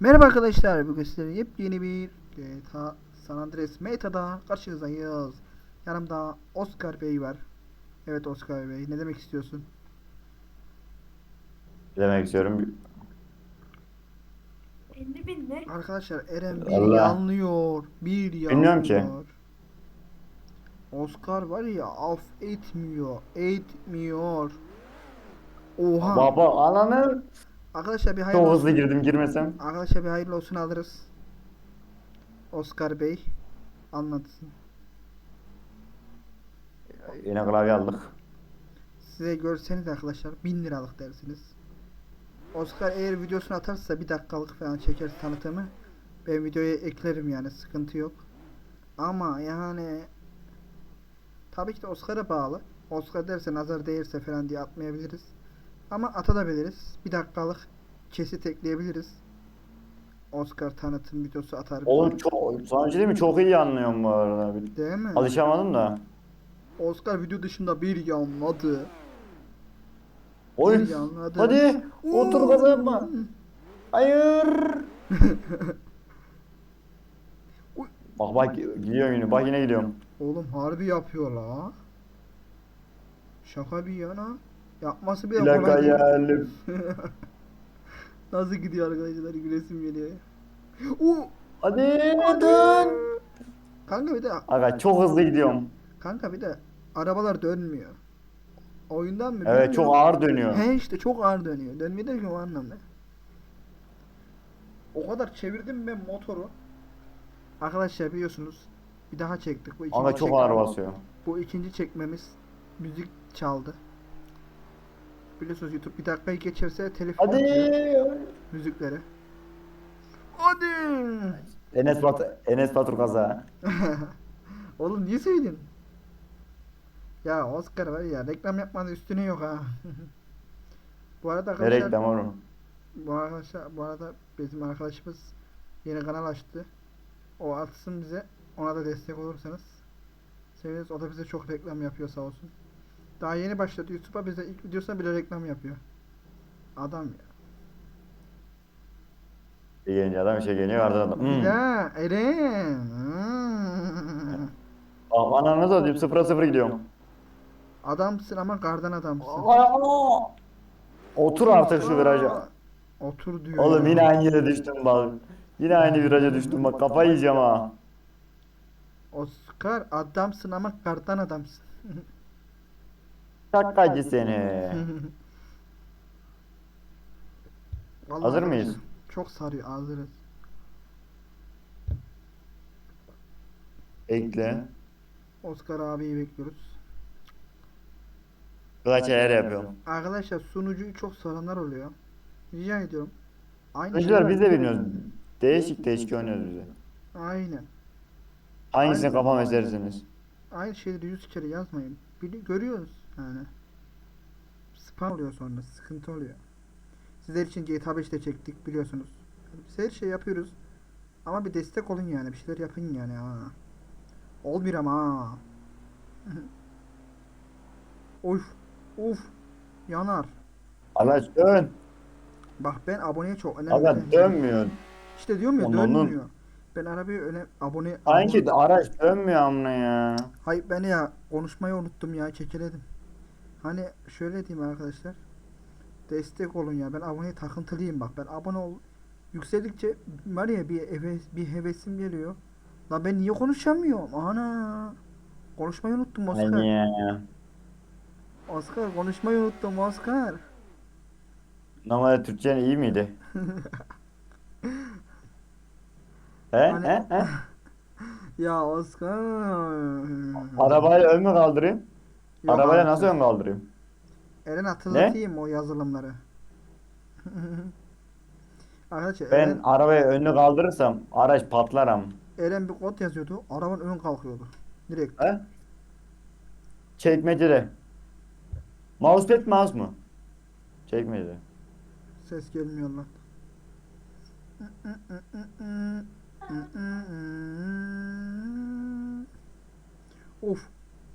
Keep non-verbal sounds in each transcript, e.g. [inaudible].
Merhaba arkadaşlar, bugün sizlere yepyeni bir GTA San Andreas Meta'da karşınızdayız. Yanımda Oscar Bey var. Evet Oscar Bey, ne demek istiyorsun? demek istiyorum. 50 bin ne? Arkadaşlar Eren bir Allah. yanlıyor, bir yanlıyor. Bilmiyorum ki. Oscar var ya af etmiyor, etmiyor. Oha. Baba ananı Arkadaşlar bir hayırlı çok hızlı olsun. girdim girmesem. Arkadaşlar bir hayırlı olsun alırız. Oscar Bey anlatsın. Yine klavye aldık. Size görseniz arkadaşlar 1000 liralık dersiniz. Oscar eğer videosunu atarsa bir dakikalık falan çeker tanıtımı. Ben videoya eklerim yani sıkıntı yok. Ama yani tabii ki de Oscar'a bağlı. Oscar derse nazar değirse falan diye atmayabiliriz. Ama atabiliriz. Bir dakikalık kesit ekleyebiliriz. Oscar tanıtım videosu atar. Oğlum çok sonucu değil mi? Çok iyi anlıyorum bu arada. Bir- Değil mi? Alışamadım da. Oscar video dışında bir yanladı. Oy. Bir yanladı. Hadi otur gaza yapma. Hayır. [laughs] Bak bak gidiyorum yine. Bak yine gidiyorum. Oğlum harbi yapıyor la. Şaka bir yana. Yapması bile Plaka kolay değil. geldim. Nasıl gidiyor arkadaşlar gülesim geliyor. Oo, Hadi dön. kanka bir de Aga çok hızlı gidiyorum. kanka bir de arabalar dönmüyor. Oyundan mı? Evet çok bilmiyorum. ağır dönüyor. He işte çok ağır dönüyor. Dönmüyor derken o anlamda. O kadar çevirdim ben motoru. Arkadaşlar biliyorsunuz bir daha çektik. Bu ikinci Aga çok ağır basıyor. Bu ikinci çekmemiz müzik çaldı. Biliyorsunuz YouTube bir dakikayı geçerse telif Hadi. müzikleri. Hadi. Enes Batur, Enes Batur kaza. [laughs] Oğlum niye söyledin? Ya Oscar var ya reklam yapmanın üstüne yok ha. [laughs] bu arada Ne arkadaşlar reklam oğlum. bu arkadaşlar bu arada bizim arkadaşımız yeni kanal açtı. O atsın bize. Ona da destek olursanız seviniriz. O da bize çok reklam yapıyor sağ olsun. Daha yeni başladı YouTube'a bize ilk videosuna bile reklam yapıyor. Adam ya. Bir gelince adam işe geliyor ardından adam. Hmm. Ya Eren. Hmm. Bak ananı da diyeyim sıfıra sıfır gidiyorum. Adamsın ama kardan adamsın. Otur artık şu viraja. Otur diyor. Oğlum ya. yine aynı yere düştüm bak. Yine aynı viraja düştüm bak kafayı yiyeceğim ha. Oscar adamsın ama kardan adamsın. [laughs] Şakacı seni. [laughs] Vallahi Hazır mıyız? Çok sarıyor hazırız. Bekle. Oscar abiyi bekliyoruz. Kılaç ayar yapıyorum. Arkadaşlar sunucuyu çok soranlar oluyor. Rica ediyorum. Aynı şeyler- biz de bilmiyoruz. Değişik değişik oynuyoruz biz de. Aynen. Hangisini Aynen. kafam esersiniz? Aynı şeyleri yüz kere yazmayın. Bili görüyoruz yani. Spam oluyor sonra. Sıkıntı oluyor. Sizler için GTA 5'te çektik biliyorsunuz. Biz her şey yapıyoruz. Ama bir destek olun yani. Bir şeyler yapın yani ha. Ol bir ama ha. [laughs] Of. Of. Yanar. Arkadaş dön. Bak ben aboneye çok önem veren- dönmüyor. İşte diyorum ya Onun- dönmüyor. Ben arabaya öne abone Sanki abone- araç dönmüyor amına ya. Hayır ben ya konuşmayı unuttum ya kekeledim. Hani şöyle diyeyim arkadaşlar. Destek olun ya. Ben aboneye takıntılıyım bak. Ben abone ol yükseldikçe var ya bir heves, bir hevesim geliyor. La ben niye konuşamıyorum? Ana. Konuşmayı unuttum Oscar. Ya. Oscar konuşmayı unuttum Oscar. Normalde Türkçen iyi miydi? [laughs] he? Hani- he? He? [laughs] Ya Oscar. Arabayla ön mü kaldırayım? Yok Arabayla abi. nasıl ön kaldırayım? Eren hatırlatayım o yazılımları. [laughs] Arkadaşlar Ben Eren, arabayı önünü kaldırırsam araç patlar am. Eren bir kod yazıyordu. Arabanın ön kalkıyordu. Direkt. He? Çekmecede. Mousepad mouse mu? Çekmecede. Ses gelmiyor lan. [laughs] Of.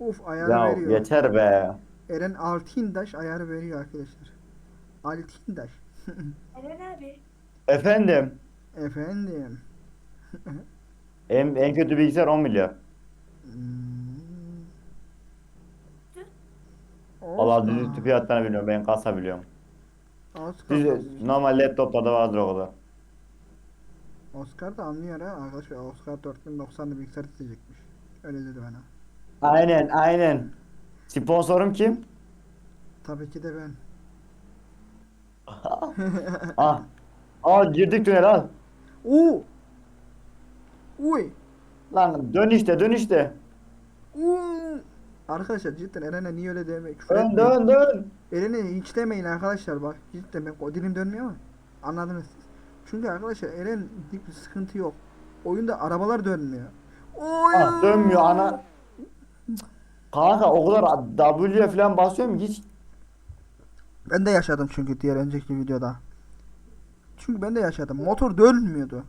Of ayarı Ya veriyor. yeter be. Eren Altindaş ayarı veriyor arkadaşlar. Altindaş. [laughs] Eren abi. Efendim. Efendim. [laughs] En, en kötü bilgisayar 10 milyar. Hmm. Oscar. düz fiyatlarını bilmiyorum. Ben kasa biliyorum. Oscar, Düz, da- normal laptoplarda vardır o kadar. Oscar da anlıyor ha. Arkadaşlar Oscar 4090'da bilgisayar isteyecekmiş. Öyle dedi bana. Aynen aynen. Sponsorum kim? Tabii ki de ben. [laughs] Ah. Aa girdik tünel al. Oo! Uy! Lan dön işte dön işte. Uuu! Arkadaşlar cidden Eren'e niye öyle demek? Küfür Dön etmeyin. dön dön. Eren'e hiç demeyin arkadaşlar bak. Cidden ben o dilim dönmüyor ama. Anladınız siz. Çünkü arkadaşlar Eren bir sıkıntı yok. Oyunda arabalar dönmüyor. Oy! Ah dönmüyor ana. Kanka o kadar W'ye falan basıyorum hiç Ben de yaşadım çünkü diğer önceki videoda. Çünkü ben de yaşadım. Motor dönmüyordu.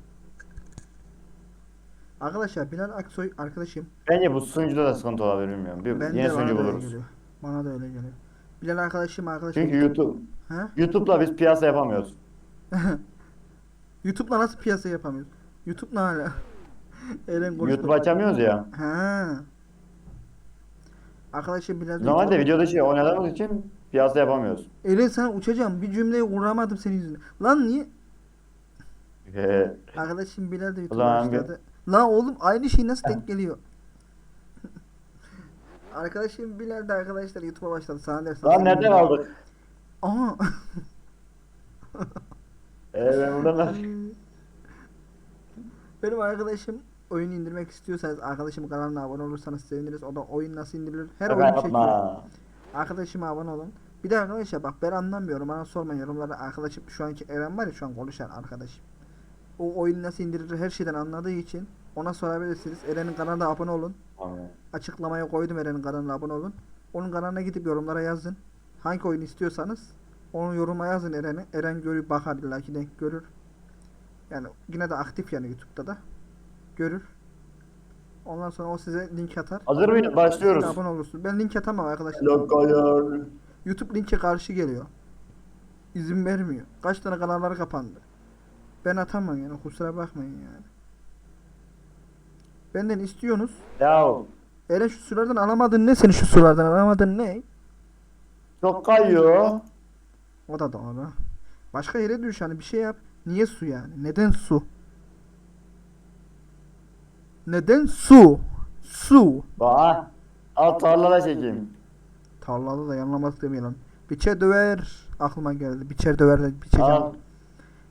Arkadaşlar Bilal Aksoy arkadaşım. Bence bu sunucuda da sıkıntı olabilir bilmiyorum. Bir Ben yeni sunucu da öyle buluruz. geliyor. Bana da öyle geliyor. Bilal arkadaşım arkadaşım. Çünkü YouTube Ha? YouTube'la biz piyasa yapamıyoruz. [laughs] YouTube'la nasıl piyasa yapamıyoruz? YouTube ne hala? [laughs] Eren konuştu. YouTube açamıyoruz ya. Ha. Arkadaşım Bilal diyor Normalde videoda şey oynadığımız için piyasa yapamıyoruz. Eren sen uçacağım. Bir cümleyi kuramadım senin yüzünden. Lan niye? Ee, Arkadaşım Bilal de Ulan bir- başladı. La oğlum aynı şey nasıl denk geliyor? [laughs] Arkadaşım Bilal de arkadaşlar YouTube'a başladı. Sana ders lan nereden aldık? Aha. Ee, ben buradan [laughs] Benim arkadaşım oyun indirmek istiyorsanız arkadaşım kanalına abone olursanız seviniriz. O da oyun nasıl indirilir? Her oyunu çekiyor. Arkadaşıma abone olun. Bir de arkadaşlar bak ben anlamıyorum. Bana sormayın yorumlarda. Arkadaşım şu anki Eren var ya şu an konuşan arkadaşım. O oyun nasıl indirilir her şeyden anladığı için ona sorabilirsiniz. Eren'in kanalına abone olun. Tamam. Açıklamaya koydum Eren'in kanalına abone olun. Onun kanalına gidip yorumlara yazın. Hangi oyun istiyorsanız onu yoruma yazın Eren'e. Eren görür bakar illa ki denk görür. Yani yine de aktif yani YouTube'da da. Görür. Ondan sonra o size link atar. Hazır mıyız? Başlıyoruz. Abone olursunuz. Ben link atamam arkadaşlar. Lokayar. YouTube linke karşı geliyor. İzin vermiyor. Kaç tane kanalları kapandı. Ben atamam yani kusura bakmayın yani. Benden istiyorsunuz. Ya Eren şu sulardan alamadın ne senin şu sulardan alamadın ne? çok kayıyor. O da doğru. Başka yere düş hani bir şey yap. Niye su yani? Neden su? Neden su? Su. Bak al tarlada çekeyim. Tarlalı da yanlamak demeyelim. Biçer döver. Aklıma geldi. Biçer döver de biçeceğim. Al.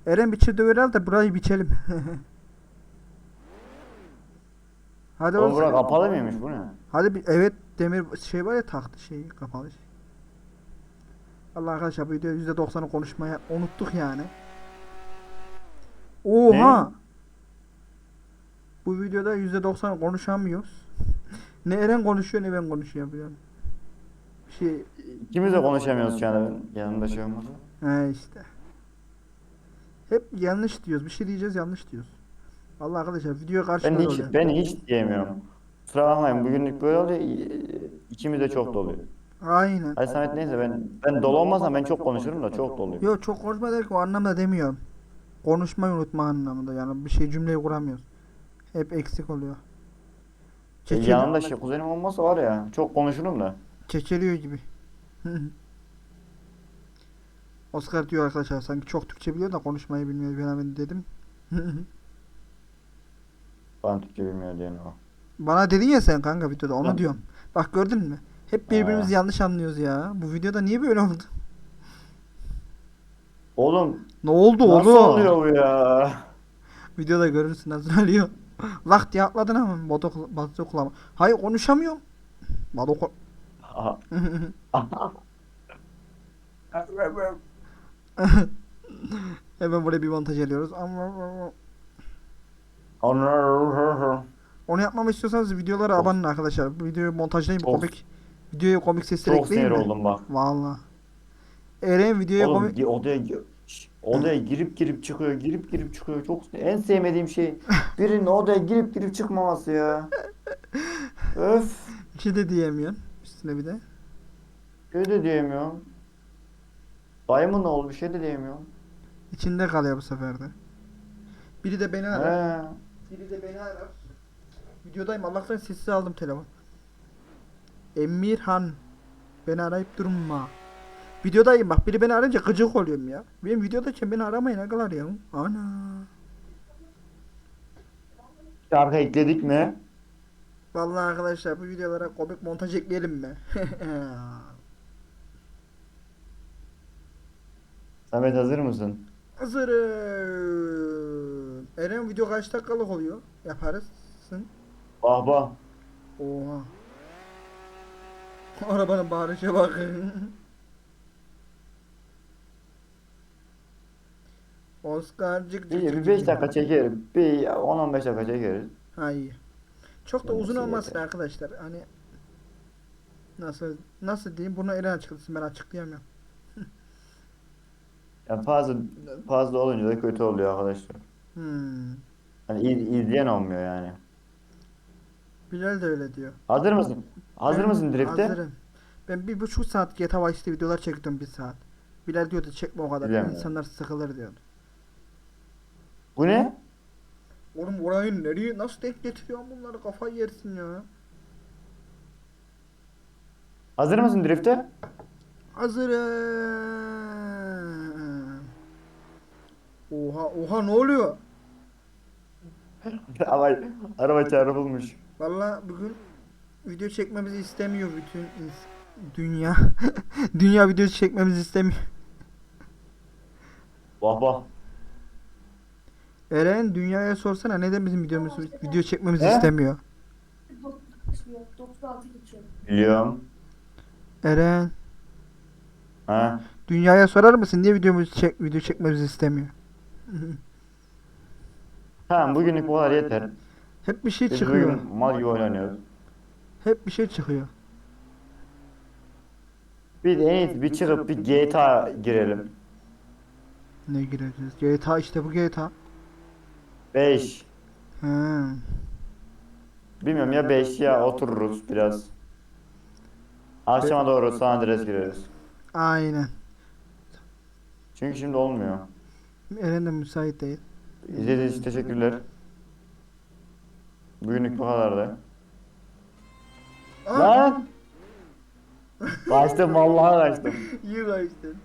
Eren biçer döver al da burayı biçelim. [laughs] Hadi Oğlum bura kapalı mıymış bu ne? Hadi bir evet demir şey var ya tahtı şey kapalı şey. Allah arkadaşlar bu video %90'ı konuşmaya unuttuk yani. Oha! Bu videoda %90'ı konuşamıyoruz. ne Eren konuşuyor ne ben konuşuyorum. Bir şey İkimiz de konuşamıyoruz şu anda. Yanımda şey olmasa. he işte. Hep yanlış diyoruz. Bir şey diyeceğiz yanlış diyoruz. Allah arkadaşlar videoya karşı Ben hiç oluyor. ben hiç diyemiyorum. Kusura bakmayın bugünlük böyle oluyor. İkimiz de çok doluyor. Aynen. Ay Samet neyse ben ben dolu olmasam ben çok konuşurum da çok doluyor. Yok çok konuşma derken o anlamda demiyorum. Konuşmayı unutma anlamında yani bir şey cümleyi kuramıyoruz. Hep eksik oluyor. E, Kekeli- yanımda şey kuzenim olmasa var ya çok konuşurum da. kekeliyor gibi. [laughs] Oscar diyor arkadaşlar sanki çok Türkçe biliyor da konuşmayı bilmiyor ben hemen dedim. [laughs] Ben Türkçe bilmiyor diyen o. Bana dedin ya sen kanka videoda onu Tamam. diyorum. Bak gördün mü? Hep birbirimizi Ha. yanlış anlıyoruz ya. Bu videoda niye böyle oldu? Oğlum Ne oldu nasıl oğlum? oluyor bu ya? Videoda görürsün nasıl oluyor. Lak diye atladın ama bodo bodo kulağıma. Hayır konuşamıyorum. Aha. Hemen buraya bir montaj alıyoruz. Onu yapmamı istiyorsanız videolara Çok- abanın arkadaşlar. Videoyu montajlayayım Çok- komik. Videoya komik sesler Çok sinir ekleyeyim mi? oldum bak. Valla. Eren videoya Oğlum komik... gi- Şş, odaya girip girip çıkıyor, girip girip çıkıyor. Çok en sevmediğim şey birinin odaya girip girip çıkmaması ya. Öf. Bir şey de diyemiyorsun. Üstüne bir de. Bir de diyemiyorum. Dayımın oğlu bir şey de diyemiyorum. İçinde kalıyor bu sefer de. Biri de beni arar. He. Biri de beni arar. Videodayım Allah'tan sessiz aldım telefon. Emirhan. Beni arayıp durma. Videodayım bak biri beni arayınca gıcık oluyorum ya. Benim videodayken beni aramayın arkadaşlar ya. Ana. Şarkı ekledik mi? Vallahi arkadaşlar bu videolara komik montaj ekleyelim mi? [laughs] Samet hazır mısın? Hazırım. Eren video kaç dakikalık oluyor? Yaparızsın. Bah bah. Oha. Arabanın bağırışa bakın. [laughs] Oscar'cık İyi bir 5 dakika çekerim. Bir 10-15 dakika çekeriz. Hayır. Çok da Olması uzun olmasın yeter. arkadaşlar. Hani nasıl nasıl diyeyim bunu Eren açıklasın ben açıklayamıyorum. [laughs] Ya fazla fazla olunca da kötü oluyor arkadaşlar. Hmm. Hani iz- izleyen olmuyor yani. Bilal de öyle diyor. Hazır mısın? Hazır Ben mısın Drift'e? Hazırım. Ben bir buçuk saat GTA Vice'de videolar çektim bir saat. Bilal diyordu çekme o kadar. Bilemiyorum. İnsanlar sıkılır diyordu. Bu ne? Oğlum orayı nereye nasıl denk getiriyorsun bunları kafayı yersin ya. Hazır mısın Drift'e? Hazırım. Oha oha ne oluyor? Ama [laughs] araba çarpılmış. Valla bugün video çekmemizi istemiyor bütün dünya. [laughs] dünya video çekmemizi istemiyor. Bah bah. Eren dünyaya sorsana neden bizim videomuzu video çekmemizi He? istemiyor. 96 geçiyor. Biliyorum. Eren Ha? dünyaya sorar mısın niye videomuzu çek video çekmemizi istemiyor? Tamam bugünlük bu kadar yeter. Hep bir şey Biz çıkıyor. bugün mal gibi oynanıyoruz. Hep bir şey çıkıyor. Bir de en iyisi bir çıkıp bir GTA girelim. Ne gireceğiz? GTA işte bu GTA. 5. Ha. Bilmiyorum ya 5 ya otururuz biraz. Akşama doğru San Andreas gireriz. Aynen. Çünkü şimdi olmuyor. Eren de müsait değil. İzlediğiniz için teşekkürler. Bugünlük bu kadardı. Aa, Lan! Kaçtım vallahi kaçtım. [laughs] iyi kaçtın.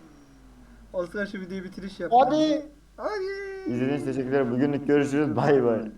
Oscar şu videoyu bitiriş yap. Hadi. Hadi. İzlediğiniz için teşekkürler. Bugünlük görüşürüz. Bay bay.